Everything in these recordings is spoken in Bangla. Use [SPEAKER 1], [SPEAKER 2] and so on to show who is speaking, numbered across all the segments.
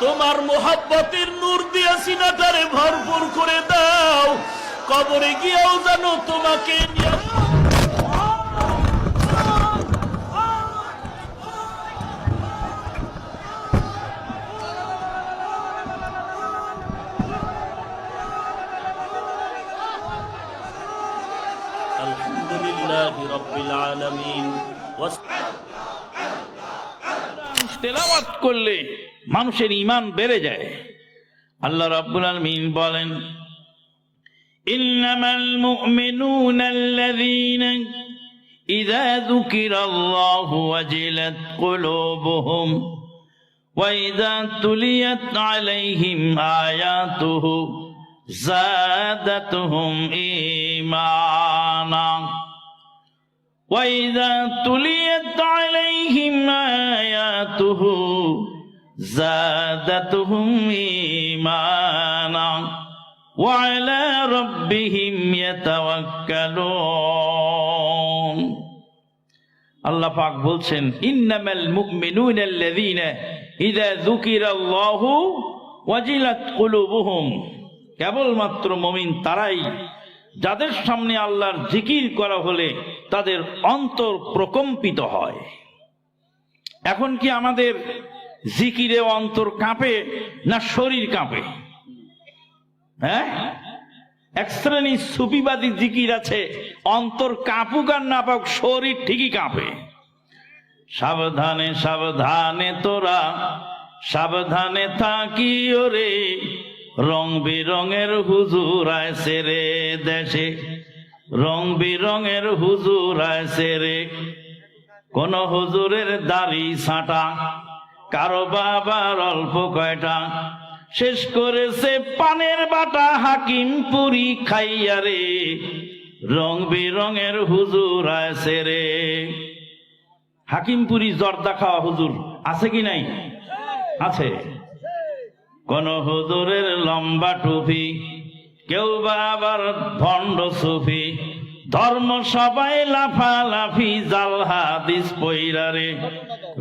[SPEAKER 1] তোমার মোহাব্বতের নূর দিয়া সিনাটারে ভরপুর করে দাও। কবরে গিয়েও জানো তোমাকে
[SPEAKER 2] করলে মানুষের ইমান বেড়ে যায় আল্লাহ রাব্বুল আলামিন বলেন ইন্নামাল মুমিনুনা আল্লাযীনা ইযা যুকিরাল্লাহু ওয়াজিলাত কুলুবুহুম وإذا تليت عليهم آياته زادتهم إيمانا وإذا تليت عليهم آياته زادتهم إيمانا وعلى ربهم يتوكلون আল্লাহ পাক বলছেন ইন্নামাল মুমিনুনা আল্লাযীনা ইযা যুকিরাল্লাহু ওয়াজিলাত কুলুবুহুম কেবলমাত্র মুমিন তারাই যাদের সামনে আল্লাহর জিকির করা হলে তাদের অন্তর প্রকম্পিত হয় এখন কি আমাদের জিকিরে অন্তর কাঁপে না শরীর কাঁপে? হ্যাঁ? এক শ্রেণির সুফিবাদী জিকির আছে, অন্তর কাঁপুক আর না পাক শরীর ঠিকই কাঁপে। সাবধানে সাবধানে তোরা, সাবধানে থাকি ওরে রং বেরঙের হুজুর আইসে রে দেশে। রং বেরঙের হুজুর আইসে রে কোন হুজুরের দাড়ি ছাঁটা কারও বাবার অল্প কয়টা। শেষ করেছে পানের বাটা হাকিম পুরি খাইয়া রে। রং বেরঙের হুজুর আছে রে। হাকিমপুরি জর্দা খাওয়া হুজুর আছে কি নাই? আছে। কোন হুজুরের লম্বা টুপি, কেউ বা আবার ভণ্ড সুফি। ধর্ম সবাই লাফালাফি, জাল হাদিস পইরারে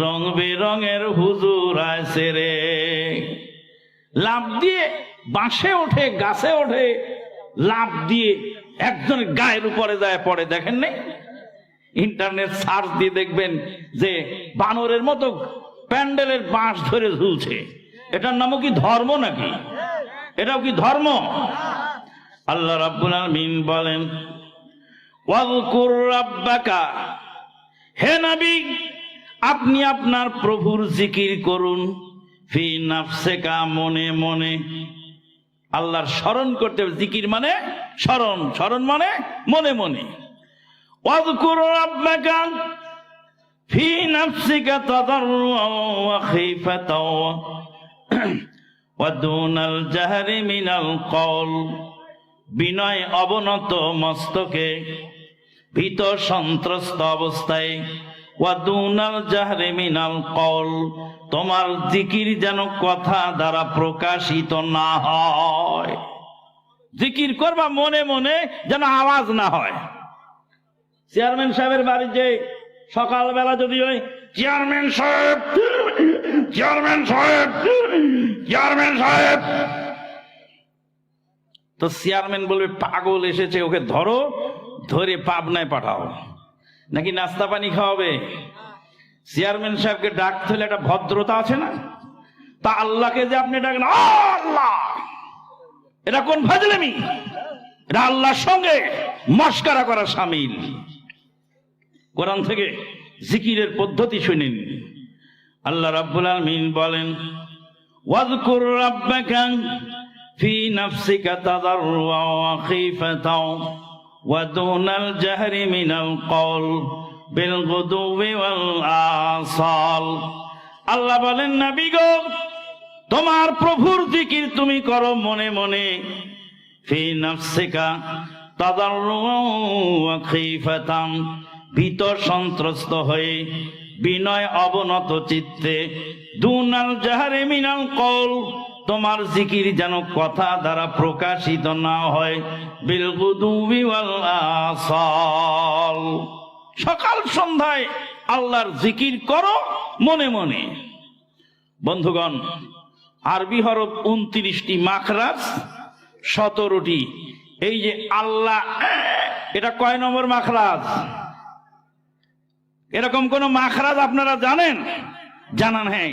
[SPEAKER 2] রং। বেরঙের হুজুর আছে রে। লাভ দিয়ে বাঁশে ওঠে, গাছে ওঠে। লাভ দিয়ে একজনের গায়ের উপরে যায় পড়ে, দেখেন নাই? ইন্টারনেট সার্চ দিয়ে দেখবেন যে বানরের মতো প্যান্ডেলের বাঁশ ধরে ঝুলছে। এটার নামও কি ধর্ম নাকি? এটাও কি ধর্ম? আল্লাহ রাব্বুল আলামিন বলেন হে নাবি, আপনি আপনার প্রভুর জিকির করুন। ফি নাফসেকা, মনে মনে। আল্লাহর স্মরণ করতে হবে। জিকির মানে স্মরণ। স্মরণ মানে মনে মনে। বিনয় অবনত মস্তকে। ভীত সন্ত্রস্ত অবস্থায়। কল তোমার জিকির যেন কথা দ্বারা প্রকাশিত না হয়। জিকির করবা মনে মনে যেন আওয়াজ না হয়। চেয়ারম্যান সাহেবের বাড়ি যে সকালবেলা যদি ওই চেয়ারম্যান সাহেব চেয়ারম্যান সাহেব চেয়ারম্যান সাহেব। তো চেয়ারম্যান বলবে, পাগল এসেছে, ওকে ধরো। ধরে পাবনায় পাঠাও। নাকি নাস্তা পানি খাওয়াবে? চেয়ারম্যান সাহেবকে ডাকতে হলে একটা ভদ্রতা আছে না? তা আল্লাহকে যে আপনি ডাকেন আল্লাহ! এটা কোন ফাজলামি? এটা আল্লাহর সঙ্গে মস্কারা করা সামিল। কোরআন থেকে জিকিরের পদ্ধতি শুনেন আল্লাহ রাব্বুল আলামিন বলেন ওয়াজকুর রাব্বাকা ফি নাফসিকা তাদাররুআ ওয়া খীফাতাও। মিনাল কওল বিল গুদুওয়ি ওয়াল আসাল আল্লাহ বলেন, নবী গো, তোমার প্রভুর জিকির তুমি করো মনে মনে। ফি নাফসিকা তাদাররুআ ওয়া খীফাতাম। ভীত সন্ত্রস্ত হয়ে বিনয় অবনত চিত্তে, দুনাল জাহারে মিনাল কল তোমার জিকির যেন কথা দ্বারা প্রকাশিত না হয়। সকাল সন্ধ্যায় আল্লাহর জিকির করো মনে মনে। বন্ধুগণ, আরবি হরফ উনত্রিশটি মাখরাজ, সতেরোটি। এই যে আল্লাহ, এটা কয় নম্বর মাখরাজ? এরকম কোন মাখরাজ আপনারা জানেন? জানান হ্যাঁ